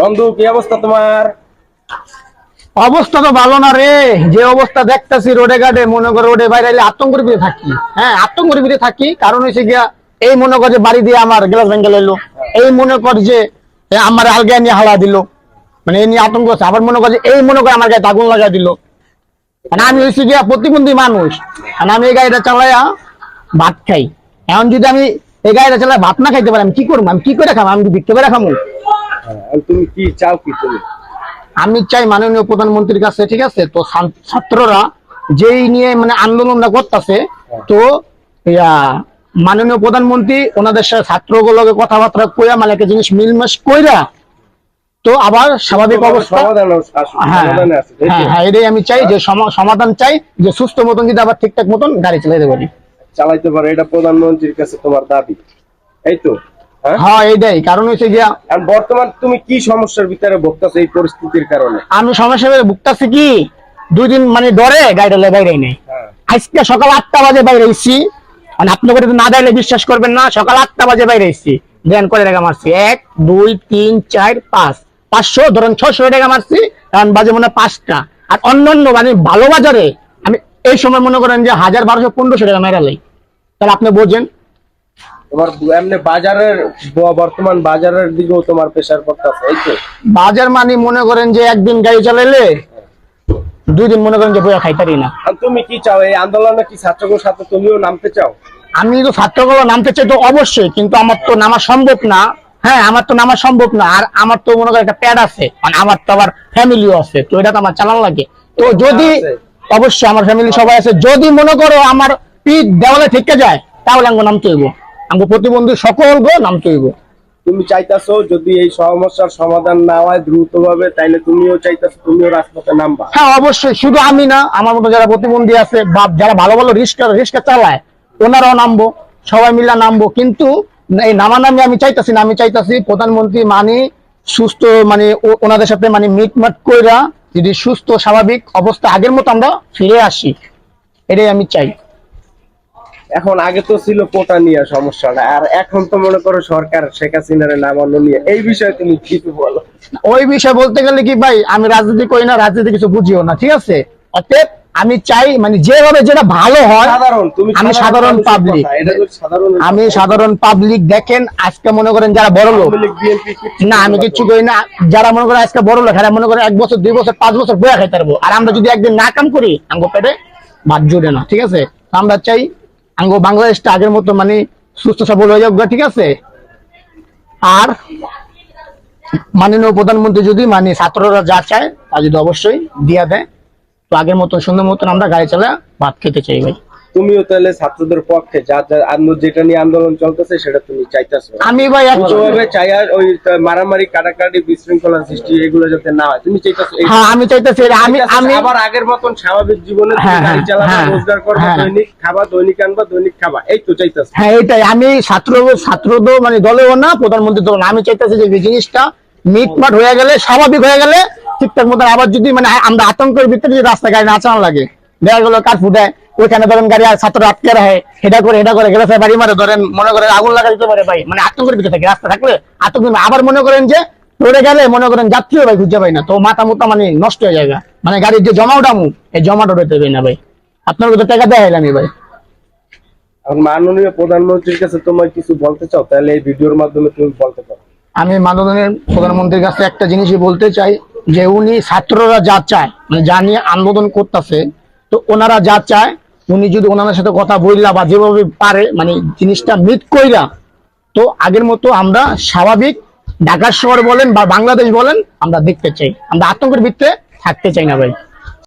বন্ধু, কি অবস্থা তোমার? অবস্থা তো ভালো না রে। যে অবস্থা দেখতাছি রোডে ঘাটে, মনে করো রোডে বাইরে আতঙ্কের ভিতরে থাকি। হ্যাঁ আতঙ্কের ভিতরে থাকি। কারণ হচ্ছে গিয়া, এই মনে কর যে বাড়ি দিয়ে আমার গ্লাস ভেঙ্গে এলো এই মনে কর যে আমার আলগা নিয়ে হালা দিল। মানে এই নিয়ে আতঙ্ক আছে। আবার মনে কর যে, এই মনে কর আমার গায়ে আগুন লাগা দিল। মানে আমি হচ্ছে গিয়া প্রতিবন্ধী মানুষ। মানে আমি এই গাড়িটা চালাইয়া ভাত খাই। এখন যদি আমি এই গাড়িটা চালাই ভাত না খাইতে পারি, আমি কি করব? আমি কি করে খাব? আমি বিক্রি করে খাব তুমি কি চাও কি তুমি? আমি চাই মাননীয় প্রধানমন্ত্রীর কাছে ঠিক আছে? তো ছাত্ররা যেই নিয়ে মানে আন্দোলনটা করতেছে তো ইয়া মাননীয় প্রধানমন্ত্রী ওনাদের সাথে ছাত্রগুলোকে কথাবার্তা কইয়া মানে একটা জিনিস মিলমাস কইরা তো আবার স্বাভাবিক অবস্থা হ্যাঁ তো? হ্যাঁ হ্যাঁ এটাই আমি চাই যে সমা- সমাধান চাই যে সুস্থ মতন যদি আবার ঠিকঠাক মতন গাড়ি চালাইতে পারি। চালাইতে পারো এটা প্রধানমন্ত্রীর কাছে তোমার দাবি। এই তো? হ্যাঁ? হ্যাঁ এইটাই। কারণ হচ্ছে গিয়া বর্তমান তুমি কি সমস্যার ভিতরে ভুগতেছো এই পরিস্থিতির কারণে? আমি সমস্যা ভুগতাছি কি? দুই দিন মানে ডরে বাইরে নেই হ্যাঁ। আজকে সকাল আটটা বাজে বাইরে এসছি। মানে আপনি করে না দিলে বিশ্বাস করবেন না সকাল আটটা বাজে বাইরে এসছি। ধ্যান করে টাকা মারছি? এক দুই তিন চার পাঁচ। পাঁচশো ধরেন ছশো টাকা মারছি কারণ বাজে মনে হয় পাঁচটা। আর অন্যান্য মানে ভালো বাজারে আমি এই সময় মনে করেন যে হাজার বারোশো পনেরোশো টাকা মেরালাই তাহলে আপনি বোঝেন। তোমার এমনি বাজারের বর্তমান বাজারের দিকেও তোমার প্রেশার পড়তেছে এই তো? বাজার মানে মনে করেন যে একদিন গাড়ি চালাইলে দুই দিন মনে করেন যে বইয়া খাইতারি না। তুমি কি চাও? এই আন্দোলনে কি ছাত্রদের সাথে তুমিও নামতে চাও? আমি তো ছাত্রগুলো নামতে চাই তো অবশ্যই কিন্তু আমার তো নামা সম্ভব না। হ্যাঁ আমার তো নামা সম্ভব না আর আমার তো মনে করেন একটা প্যাড আছে মানে আমার তো আবার ফ্যামিলিও আছে তো এটা তো আমার চালান লাগে। তো যদি অবশ্যই আমার ফ্যামিলি সবাই আছে যদি মনে করো আমার পিঠ দেওয়ালে থেকে যায় তাহলে আমাকে নামতে আমাকে প্রতিবন্ধী সকল গো নামতে হইব তুমি চাইতাছো যদি এই সমস্যার সমাধান না হয় দ্রুত ভাবে তাইলে তুমিও চাইতাছো তুমিও রাজপথে নামবা। হ্যাঁ অবশ্যই শুধু আমি না আমার মতো যারা প্রতিবন্ধী আছে বা যারা ভালো ভালো রিস্কা রিস্কা চালায় ওনারাও নামবো সবাই মিলে নামবো। কিন্তু এই নামানামি আমি চাইতাছি না আমি চাইতাছি প্রধানমন্ত্রী মানে সুস্থ মানে ওনাদের সাথে মানে মিটমাট কইরা যদি সুস্থ স্বাভাবিক অবস্থা আগের মতো আমরা ফিরে আসি। এটাই আমি চাই। এখন আগে তো ছিল কোটা নিয়ে সমস্যাটা আর এখন তো মনে করো সরকার শেখ হাসিনার নামানো নিয়ে এই বিষয়ে তুমি কিছু বলো? ওই বিষয় বলতে গেলে কি ভাই আমি রাজনীতি করি না রাজনীতি কিছু বুঝিও না ঠিক আছে? অতএব আমি চাই মানে যেভাবে যেটা ভালো হয় সাধারণ আমি সাধারণ পাবলিক আমি সাধারণ পাবলিক দেখেন আজকে মনে করেন যারা বড় লোক। না আমি কিচ্ছু করি না যারা মনে করে আজকে বড় লোক এরা মনে করে এক বছর দুই বছর পাঁচ বছর বয়া খাইতে পারব। আর আমরা যদি একদিন না কাম করি আঙ্গ পেটে ভাত জুড়ে না ঠিক আছে? আমরা চাই আঙ্গ বাংলাদেশটা আগের মতো মানে সুস্থ সবল হয়ে যাবে ঠিক আছে? আর মাননীয় প্রধানমন্ত্রী যদি মানে ছাত্ররা যা চায়, তা যদি অবশ্যই দিয়া দেয়। তো আগের মতো সুন্দর মতন আমরা গাড়ি চালা ভাত খেতে চাই ভাই। তুমিও তাহলে ছাত্রদের পক্ষে যা যা যেটা নিয়ে আন্দোলন চলতেছে সেটা তুমি চাইতেছো। আমি ভাই চাই আর ওই মারামারি কাটাকাটি বিশৃঙ্খলা সৃষ্টি এগুলো যাতে না হয়। তুমি চাইতেছো হ্যাঁ আমি চাইতেছি আমি আমি আবার আগের মতন স্বাভাবিক জীবনে হ্যাঁ, গাড়ি হ্যাঁ, রোজগার করবা হ্যাঁ। দৈনিক খাবা দৈনিক আনবা দৈনিক খাবা। এই তো চাইতেছো। হ্যাঁ এটাই। আমি ছাত্র ছাত্র তো মানে দলেও না প্রধানমন্ত্রী দল আমি চাইতেছি যে জিনিসটা মিটমাট হয়ে গেলে স্বাভাবিক হয়ে গেলে ঠিকঠাক মতো আবার যদি মানে আমরা আতঙ্কের ভিতরে যদি রাস্তা গাড়ি না চালানো লাগে দেখা গেলো কার ফুটায় ওইখানে ধরেন গাড়ি আর ছাত্র আটকে রাখে এটা করে এটা করে গেলে বাড়ি মারে ধরেন মনে করেন আগুন লাগা দিতে পারে ভাই মানে আতঙ্কের ভিতরে থাকে রাস্তা থাকলে আতঙ্ক আবার মনে করেন যে রোডে গেলে মনে করেন যাত্রীও ভাই খুঁজে পাই না তো মাথা মুতা মানে নষ্ট হয়ে যায় মানে গাড়ির যে জমা উঠামু এই জমাটা উঠাতে পারি না ভাই। আপনার তো টাকা দেয় আমি ভাই। এখন মাননীয় প্রধানমন্ত্রীর কাছে তোমার কিছু বলতে চাও? তাহলে এই ভিডিওর মাধ্যমে তুমি বলতে পারো। আমি মাননীয় প্রধানমন্ত্রীর কাছে একটা জিনিসই বলতে চাই যে উনি ছাত্ররা যা চায় মানে যা নিয়ে আন্দোলন করতেছে তো ওনারা যা চায় উনি যদি ওনার সাথে কথা বললা বা যেভাবে পারে মানে জিনিসটা মিট কইরা, তো আগের মতো আমরা স্বাভাবিক ঢাকা শহর বলেন বা বাংলাদেশ বলেন আমরা দেখতে চাই। আমরা আতঙ্কের ভিত্তিতে থাকতে চাই না ভাই।